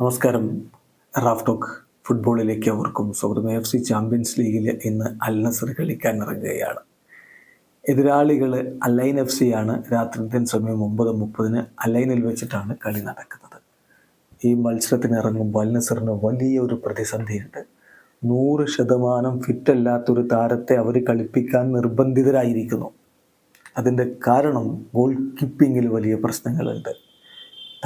നമസ്കാരം. Raf talk ഫുട്ബോളിലേക്ക് അവർക്കും സ്വാഗതം. എഫ് സി ചാമ്പ്യൻസ് ലീഗിൽ ഇന്ന് അൽ നസർ കളിക്കാൻ ഇറങ്ങുകയാണ് എതിരാളികൾ അലൈൻ എഫ് സി ആണ്. രാത്രി ഇന്ത്യൻ സമയം ഒമ്പത് മുപ്പതിന് അലൈനിൽ വെച്ചിട്ടാണ് കളി നടക്കുന്നത്. ഈ മത്സരത്തിന് ഇറങ്ങുമ്പോൾ അൽ നസറിന് വലിയ ഒരു പ്രതിസന്ധിയുണ്ട്. നൂറ് ശതമാനം ഫിറ്റല്ലാത്തൊരു താരത്തെ അവർ കളിപ്പിക്കാൻ നിർബന്ധിതരായിരിക്കുന്നു. അതിന്റെ കാരണം ഗോൾ കീപ്പിങ്ങിൽ വലിയ പ്രശ്നങ്ങളുണ്ട്.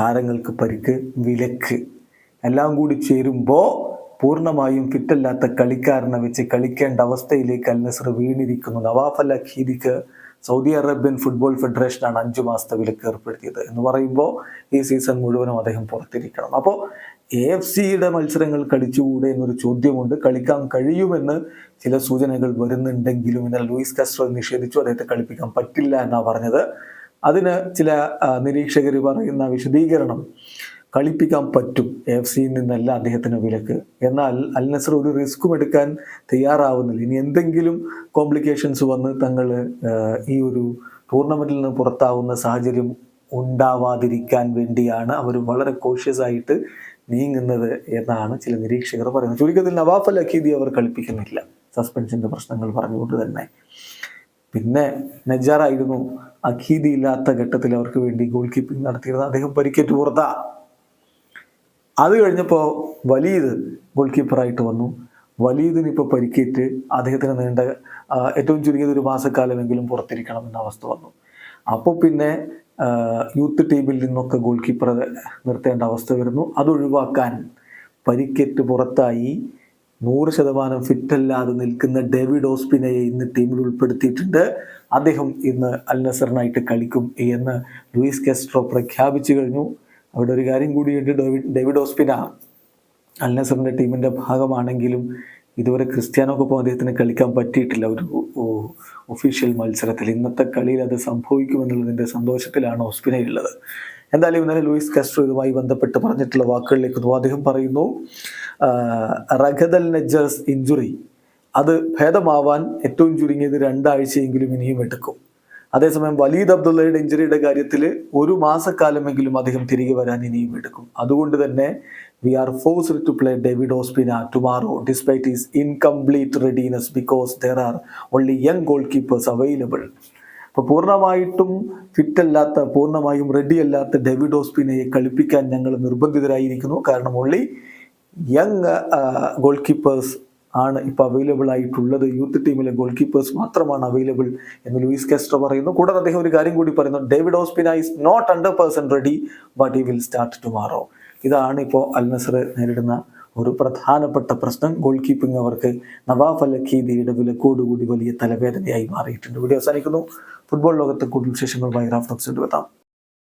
താരങ്ങൾക്ക് പരിക്ക് വിലക്ക് എല്ലാം കൂടി ചേരുമ്പോൾ പൂർണമായും ഫിറ്റല്ലാത്ത കളിക്കാരനെ വെച്ച് കളിക്കേണ്ട അവസ്ഥയിലേക്ക് അൽ നസർ വീണിരിക്കുന്നു. നവാഫ് അൽ അഖീദിക്ക് സൗദി അറേബ്യൻ ഫുട്ബോൾ ഫെഡറേഷനാണ് അഞ്ചു മാസത്തെ വിലക്ക് ഏർപ്പെടുത്തിയത് എന്ന് പറയുമ്പോൾ ഈ സീസൺ മുഴുവനും അദ്ദേഹം പുറത്തിരിക്കണം. അപ്പോൾ എ എഫ് സിയുടെ മത്സരങ്ങൾ കളിച്ചുകൂടെ എന്നൊരു ചോദ്യമുണ്ട്. കളിക്കാൻ കഴിയുമെന്ന് ചില സൂചനകൾ വരുന്നുണ്ടെങ്കിലും ഇന്നലെ ലൂയിസ് കാസ്ട്രോ നിഷേധിച്ചു. അദ്ദേഹത്തെ കളിപ്പിക്കാൻ പറ്റില്ല എന്നാണ് പറഞ്ഞത്. അതിന് ചില നിരീക്ഷകർ പറയുന്ന വിശദീകരണം. കളിപ്പിക്കാൻ പറ്റും എഫ് സിയിൽ നിന്നല്ല അദ്ദേഹത്തിന് വിലക്ക്. എന്നാൽ അൽ നസർ ഒരു റിസ്ക്കും എടുക്കാൻ തയ്യാറാവുന്നില്ല. ഇനി എന്തെങ്കിലും കോംപ്ലിക്കേഷൻസ് വന്ന് തങ്ങൾ ഈ ഒരു ടൂർണമെന്റിൽ നിന്ന് പുറത്താവുന്ന സാഹചര്യം ഉണ്ടാവാതിരിക്കാൻ വേണ്ടിയാണ് അവർ വളരെ കോഷ്യസ് ആയിട്ട് നീങ്ങുന്നത് എന്നാണ് ചില നിരീക്ഷകർ പറയുന്നത്. ചുരുക്കത്തിൽ നവാഫ് അൽ അഖീദി അവർ കളിപ്പിക്കുന്നില്ല. സസ്പെൻഷന്റെ പ്രശ്നങ്ങൾ പറഞ്ഞുകൊണ്ട് തന്നെ. പിന്നെ നജാറായിരുന്നു അഖീദി ഇല്ലാത്ത ഘട്ടത്തിൽ അവർക്ക് വേണ്ടി ഗോൾ കീപ്പിംഗ് നടത്തിയിരുന്നത്. അദ്ദേഹം പരിക്കേറ്റ് പുറത്താ. അത് കഴിഞ്ഞപ്പോൾ വലീദ് ഗോൾ കീപ്പറായിട്ട് വന്നു. വലീദിന് ഇപ്പോൾ പരിക്കേറ്റ് അദ്ദേഹത്തിന് നീണ്ട ഏറ്റവും ചുരുങ്ങിയത് ഒരു മാസക്കാലമെങ്കിലും പുറത്തിരിക്കണം എന്ന അവസ്ഥ വന്നു. അപ്പോൾ പിന്നെ യൂത്ത് ടീമിൽ നിന്നൊക്കെ ഗോൾ കീപ്പറെ നിർത്തേണ്ട അവസ്ഥ വരുന്നു. അതൊഴിവാക്കാൻ പരിക്കേറ്റ് പുറത്തായി നൂറ് ശതമാനം ഫിറ്റല്ലാതെ നിൽക്കുന്ന ഡേവിഡ് ഓസ്പിനയെ ഇന്ന് ടീമിൽ ഉൾപ്പെടുത്തിയിട്ടുണ്ട്. അദ്ദേഹം ഇന്ന് അൽ നസറിനായിട്ട് കളിക്കും എന്ന് ലൂയിസ് കാസ്ട്രോ പ്രഖ്യാപിച്ചു കഴിഞ്ഞു. അവിടെ ഒരു കാര്യം കൂടിയുണ്ട് ഡേവിഡ് ഡേവിഡ് ഓസ്പിന അൽ നസറിന്റെ ടീമിന്റെ ഭാഗമാണെങ്കിലും ഇതുവരെ ക്രിസ്ത്യാനോക്കൊപ്പം അദ്ദേഹത്തിന് കളിക്കാൻ പറ്റിയിട്ടില്ല. ഒരു ഒഫീഷ്യൽ മത്സരത്തിൽ. ഇന്നത്തെ കളിയിൽ അത് സംഭവിക്കുമെന്നുള്ളതിന്റെ സന്തോഷത്തിലാണ് ഓസ്പിന ഉള്ളത് എന്തായാലും ഇന്നലെ ലൂയിസ് കാസ്ട്രോ ഇതുമായി ബന്ധപ്പെട്ട് പറഞ്ഞിട്ടുള്ള വാക്കുകളിലേക്ക് അദ്ദേഹം പറയുന്നു റഗദൽ നെജേഴ്സ് ഇഞ്ചുറി അത് ഭേദമാവാൻ ഏറ്റവും ചുരുങ്ങിയത് രണ്ടാഴ്ചയെങ്കിലും ഇനിയും എടുക്കും. അതേസമയം വലീദ് അബ്ദുള്ളയുടെ ഇഞ്ചുറിയുടെ കാര്യത്തിൽ ഒരു മാസക്കാലമെങ്കിലും അദ്ദേഹം തിരികെ വരാൻ ഇനിയും എടുക്കും. അതുകൊണ്ട് തന്നെ we are forced to play David Ospina tomorrow despite is incomplete readiness because there are only young goalkeepers available അപ്പോൾ പൂർണമായിട്ടും ഫിറ്റ് അല്ലാത്ത പൂർണമായും റെഡി അല്ലാത്ത ഡേവിഡ് ഓസ്പിനയെ കളിപ്പിക്കാൻ ഞങ്ങൾ നിർബന്ധിതരായിരിക്കുന്നു. കാരണം ഓൺലി യങ് ഗോൾ കീപ്പേഴ്സ് ആണ് ഇപ്പോൾ അവൈലബിൾ ആയിട്ടുള്ളത്. യൂത്ത് ടീമിലെ ഗോൾ കീപ്പേഴ്സ് മാത്രമാണ് അവൈലബിൾ എന്ന് ലൂയിസ് കാസ്ട്രോ പറയുന്നു. കൂടാതെ അദ്ദേഹം ഒരു കാര്യം കൂടി പറയുന്നു. David Ospina is not hundred percent ready but he will start tomorrow ഇതാണ് ഇപ്പോൾ അൽ നസർ നേരിടുന്ന ഒരു പ്രധാനപ്പെട്ട പ്രശ്നം. ഗോൾ കീപ്പിംഗ് അവർക്ക് നവാഫ് അൽ അഖീദിയുടെ വിലക്കോടുകൂടി വലിയ തലവേദനയായി മാറിയിട്ടുണ്ട്. വീഡിയോ അവസാനിക്കുന്നു. ഫുട്ബോൾ ലോകത്തെ കൂടുതൽ വിശേഷങ്ങളുമായി റാഫ് ടോക്സ്